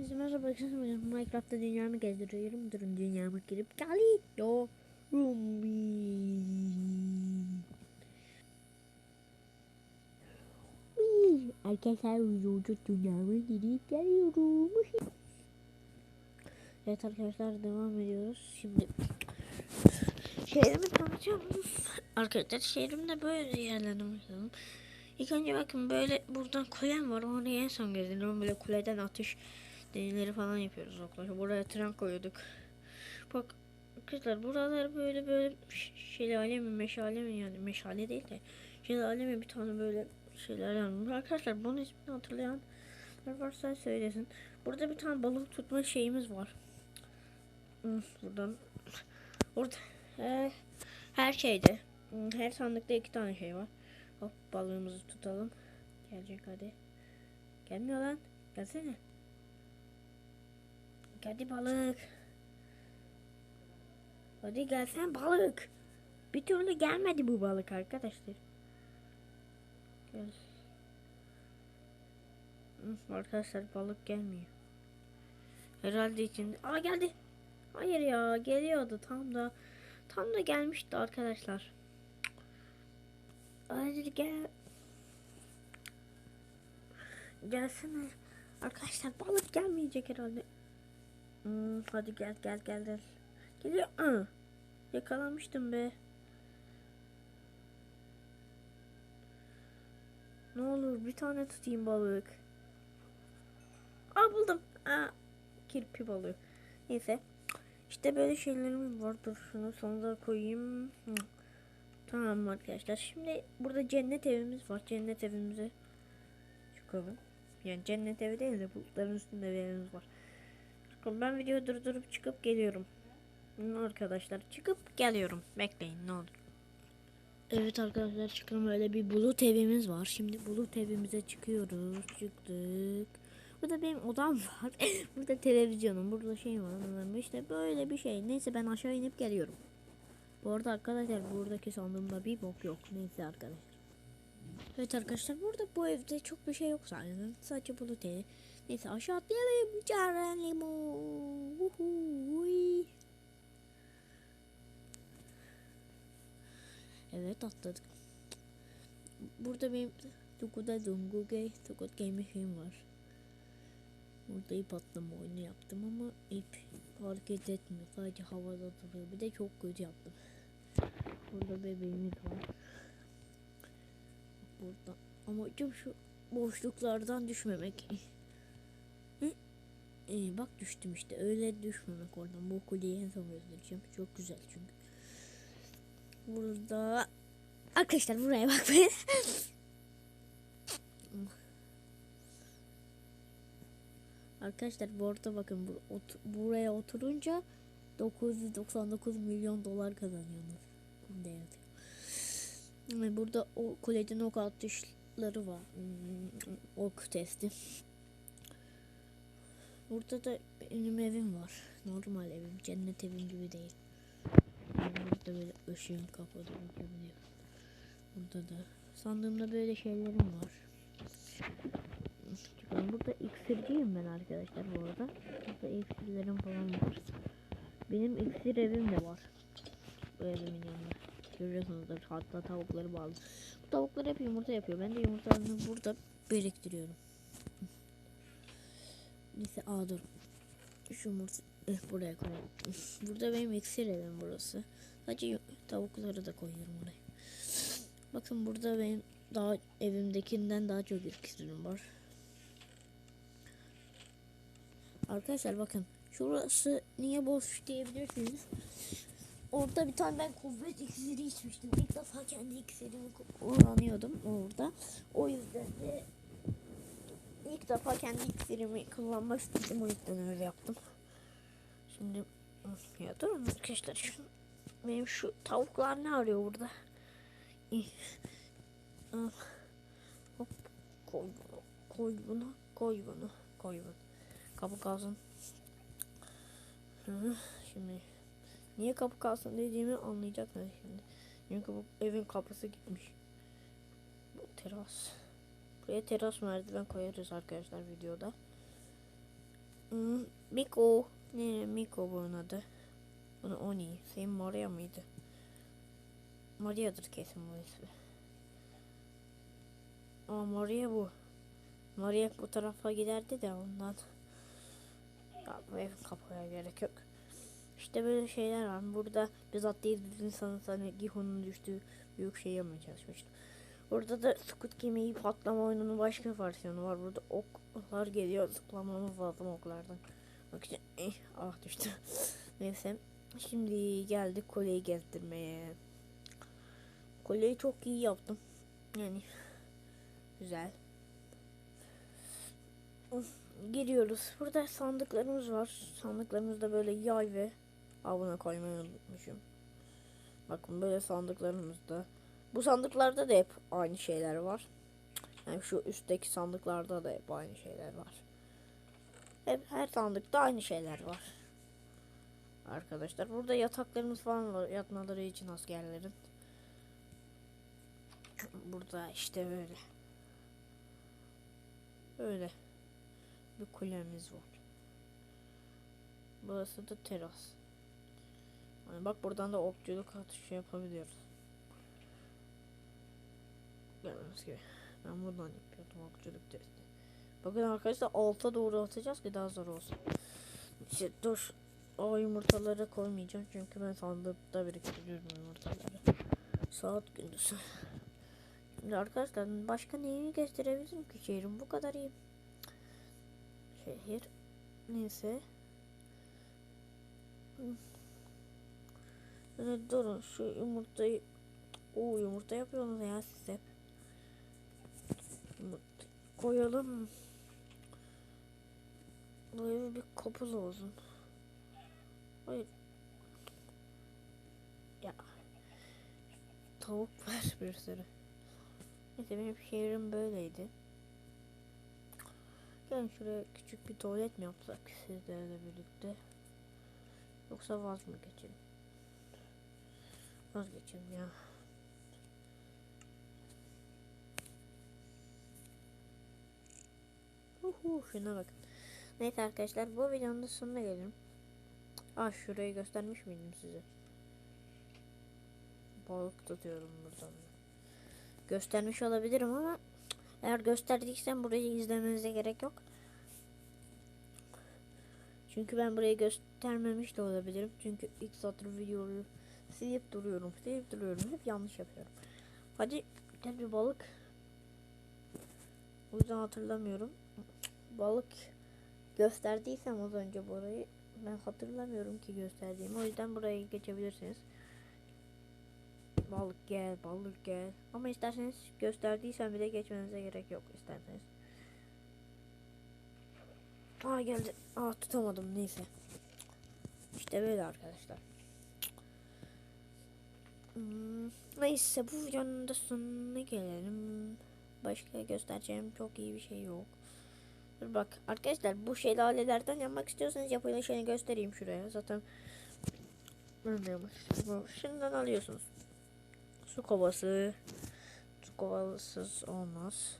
Hepinize merhaba arkadaşlar. Minecraft'ta dünyamı gezdiriyorum. Durun dünyama girip geliyorum. Arkadaşlar vücut dünyama girip geliyorum. Evet arkadaşlar devam ediyoruz. Şimdi şehrimi tanıtacağım. Arkadaşlar şehrimde böyle yerlerden başlayalım. İlk önce bakın böyle buradan kulem var. Oraya en son gezdiriyorum. Böyle kuleden atış deneyleri falan yapıyoruz arkadaşlar. Buraya tren koyuyorduk. Bak arkadaşlar buralar böyle böyle şelale mi meşale mi yani meşale değil de şelale mi bir tane böyle şeyler yanmış. Arkadaşlar bunun ismini hatırlayan varsa söylesin. Burada bir tane balık tutma şeyimiz var. Hmm, Buradan orada her, her şeyde hmm, her sandıkta iki tane şey var. Hop balığımızı tutalım. Gelecek hadi. Gelmiyor lan. Gelsene. Hadi balık. Hadi gelsen balık. Bir türlü gelmedi bu balık arkadaşlar. Arkadaşlar balık gelmiyor. Herhalde içinde. Aa geldi. Hayır ya geliyordu tam da tam da gelmişti arkadaşlar. Hadi gel. Gelsene. Arkadaşlar balık gelmeyecek herhalde. Hmm, hadi gel gel gel gel. Geliyor. Aa, yakalamıştım be. Ne olur bir tane tutayım balık. Aa buldum. Aa, kirpi balığı. Neyse. İşte böyle şeylerimiz var. Dur şunu sonuna koyayım. Hı. Tamam arkadaşlar. Şimdi burada cennet evimiz var. Cennet evimize çıkalım. Yani cennet evi değil de bulutların üstünde bir evimiz var. Bakın Ben videoyu durdurup çıkıp geliyorum. Arkadaşlar çıkıp geliyorum. Bekleyin ne olur. Evet arkadaşlar çıkalım öyle bir bulut evimiz var. Şimdi bulut evimize çıkıyoruz. Çıktık. Burada benim odam var. burada televizyonum. Burada şey var. İşte böyle bir şey. Neyse ben aşağı inip geliyorum. Bu arada arkadaşlar buradaki sandığımda bir bok yok. Neyse arkadaşlar. Evet arkadaşlar burada bu evde çok bir şey yok zaten. Sadece bulut evi. Neyse aşağı atlayalım. Caren limon. Evet atladık. Burada benim Tukuda Dunguge Tukut Game film var. Burada ip atlama oyunu yaptım ama ip hareket etmiyor. Sadece havada duruyor. Bir de çok kötü yaptım. Burada bebeğimiz var. Burada. Amacım şu boşluklardan düşmemek. Ee, bak düştüm işte. Öyle düşmemek oradan. Bu kuleyi en son göstereceğim. Çok güzel çünkü. Burada Arkadaşlar buraya bakmayın. Arkadaşlar bu arada bakın bu, ot- buraya oturunca 999 milyon dolar kazanıyorsunuz. Ve burada o kuleden ok atışları var. Hmm, Ok testi. Burada da benim evim var. Normal evim. Cennet evim gibi değil. Burada böyle ışığın kapalı olabiliyor. Burada da sandığımda böyle şeylerim var. Ben burada iksirciyim ben arkadaşlar bu arada. Burada iksirlerim falan var. Benim iksir evim de var. Bu evimin yanında. Görüyorsunuzdur hatta tavukları bağlı. Bu tavuklar hep yumurta yapıyor. Ben de yumurtalarını burada biriktiriyorum. Neyse aa dur. Şu yumurta eh, buraya koyalım. Burada benim iksir evim burası. Sadece tavukları da koyuyorum oraya. Bakın burada benim daha evimdekinden daha çok iksirim var. Arkadaşlar bakın şurası niye boş diyebilirsiniz. Orada bir tane ben kuvvet iksiri içmiştim. İlk defa kendi iksirimi kullanıyordum orada. O yüzden de ilk defa kendi iksirimi kullanmak istedim. O yüzden öyle yaptım. Şimdi ya durun arkadaşlar. Şu, benim şu tavuklar ne arıyor burada? Al. Hop koy bunu. Koy bunu. Koy bunu. Koy bunu. Kapı kalsın. Hı, Şimdi niye kapı kalsın dediğimi anlayacaklar şimdi. Çünkü bu evin kapısı gitmiş. Bu teras. Buraya teras merdiven koyarız arkadaşlar videoda. Hmm, Miko. Ne Miko bunun adı? Bunu Oni. Senin Maria mıydı? Maria'dır kesin bu ismi. Aa Maria bu. Maria bu tarafa giderdi de ondan. Ya bu ev kapıya gerek yok. İşte böyle şeyler var. Burada biz atlayıp insanın sana Gihon'un düştüğü büyük şey yapmaya çalışmıştım. Burada da Squid Game'i patlama oyununun başka versiyonu var. Burada oklar geliyor. Zıplamamız lazım oklardan. Bak işte eh, ah düştü. Neyse. Şimdi geldik kolyeyi gezdirmeye. Kolyeyi çok iyi yaptım. Yani güzel. Giriyoruz. Burada sandıklarımız var. Sandıklarımızda böyle yay ve avına koymayı unutmuşum. Bakın böyle sandıklarımızda. Bu sandıklarda da hep aynı şeyler var. Yani şu üstteki sandıklarda da hep aynı şeyler var. Hep her sandıkta aynı şeyler var. Arkadaşlar burada yataklarımız falan var yatmaları için askerlerin. Burada işte böyle. Böyle bir kulemiz var. Burası da teras. Yani bak buradan da okçuluk atışı yapabiliyoruz. Gördüğünüz gibi. Ben buradan yapıyordum okçuluk testi. Bakın arkadaşlar alta doğru atacağız ki daha zor olsun. İşte dur. O yumurtaları koymayacağım çünkü ben sandıkta biriktiriyorum yumurtaları. Saat gündüz. Şimdi arkadaşlar başka neyi gösterebilirim ki şehrim bu kadar iyi. Şehir. Neyse. Evet, durun şu yumurtayı o yumurta yapıyorsunuz ya siz hep. Yumurta koyalım. Bu eve bir kapı olsun. Hayır. Ya. Tavuk var bir sürü. Neyse benim şehrim böyleydi. Gelin şuraya küçük bir tuvalet mi yapsak sizlerle birlikte? Yoksa vaz mı geçelim? Vazgeçelim ya. Uhu, şuna bakın. Neyse arkadaşlar bu videonun da sonuna gelelim. Ah şurayı göstermiş miydim size? Balık tutuyorum buradan. Göstermiş olabilirim ama eğer gösterdiysem burayı izlemenize gerek yok. Çünkü ben burayı göstermemiş de olabilirim. Çünkü ilk satır videoyu silip duruyorum, silip duruyorum. Hep yanlış yapıyorum. Hadi gel bir balık. O yüzden hatırlamıyorum. Balık gösterdiysem az önce burayı ben hatırlamıyorum ki gösterdiğimi. O yüzden buraya geçebilirsiniz. Balık gel, balık gel. Ama isterseniz gösterdiysem bile geçmenize gerek yok isterseniz. Aa geldi. Aa tutamadım neyse. İşte böyle arkadaşlar. Hmm, neyse bu videonun da sonuna gelelim. Başka göstereceğim çok iyi bir şey yok. Dur bak arkadaşlar bu şelalelerden yapmak istiyorsanız yapılışını göstereyim şuraya. Zaten. Şimdiden alıyorsunuz. Su kovası. Su kovasız olmaz.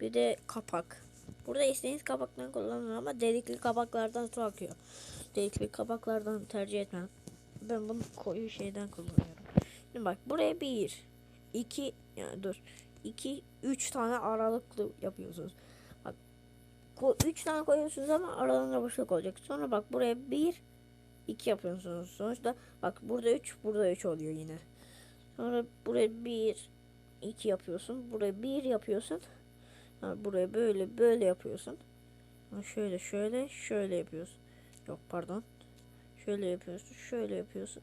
Bir de kapak. Burada istediğiniz kapaktan kullanın ama delikli kapaklardan su akıyor. Delikli kapaklardan tercih etmem. Ben bunu koyu şeyden kullanıyorum. Şimdi bak buraya bir, iki, yani dur, iki, üç tane aralıklı yapıyorsunuz. Bak, üç tane koyuyorsunuz ama aralarında boşluk olacak. Sonra bak buraya bir, iki yapıyorsunuz. Sonuçta bak burada üç, burada üç oluyor yine. Sonra buraya bir, iki yapıyorsun. Buraya bir yapıyorsun. Ha, buraya böyle böyle yapıyorsun. Şöyle şöyle şöyle yapıyorsun. Yok pardon. Şöyle yapıyorsun. Şöyle yapıyorsun.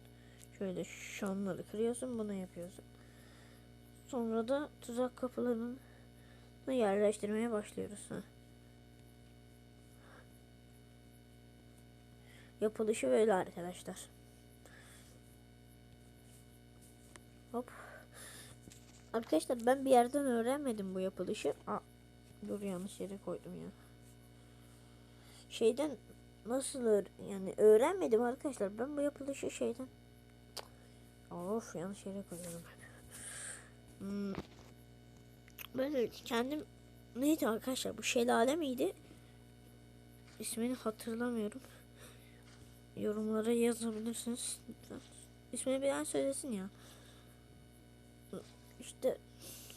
Şöyle şanları kırıyorsun. Bunu yapıyorsun. Sonra da tuzak kapılarını yerleştirmeye başlıyoruz. Ha. Yapılışı böyle arkadaşlar. Hop. Arkadaşlar ben bir yerden öğrenmedim bu yapılışı. Aa, dur yanlış yere koydum ya. Şeyden nasıl yani öğrenmedim arkadaşlar. Ben bu yapılışı şeyden Of yanlış yere koyuyorum. Hmm. Böyle kendim neydi arkadaşlar bu şelale miydi? ismini hatırlamıyorum. Yorumlara yazabilirsiniz. lütfen. İsmini bilen söylesin ya. İşte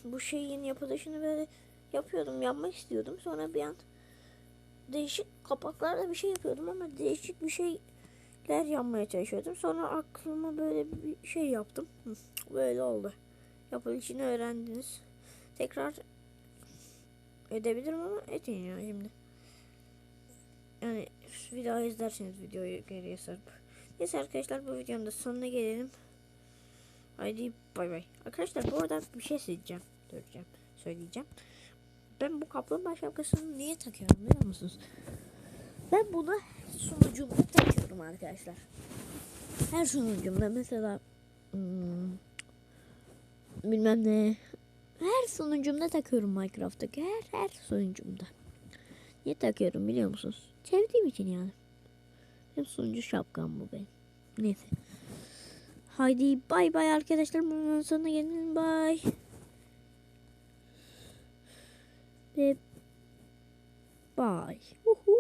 bu şeyin yapılışını böyle yapıyordum, yapmak istiyordum. Sonra bir an değişik kapaklarla bir şey yapıyordum ama değişik bir şeyler yapmaya çalışıyordum. Sonra aklıma böyle bir şey yaptım. Böyle oldu. Yapılışını öğrendiniz. Tekrar edebilirim ama edin ya şimdi. Yani bir daha izlerseniz videoyu geriye sarıp. Neyse arkadaşlar bu videonun da sonuna gelelim. Haydi bay bay. Arkadaşlar bu arada bir şey söyleyeceğim. Söyleyeceğim. Söyleyeceğim. Ben bu kaplumbağa şapkasını niye takıyorum biliyor musunuz? Ben bunu sunucumda takıyorum arkadaşlar. Her sunucumda mesela hmm, bilmem ne her sunucumda takıyorum Minecraft'taki her her sunucumda. Niye takıyorum biliyor musunuz? Sevdiğim için yani. Benim sunucu şapkam bu benim. Neyse. Haydi bay bay arkadaşlar. Bunun sonuna gelin bay. Ve bay. Uhu.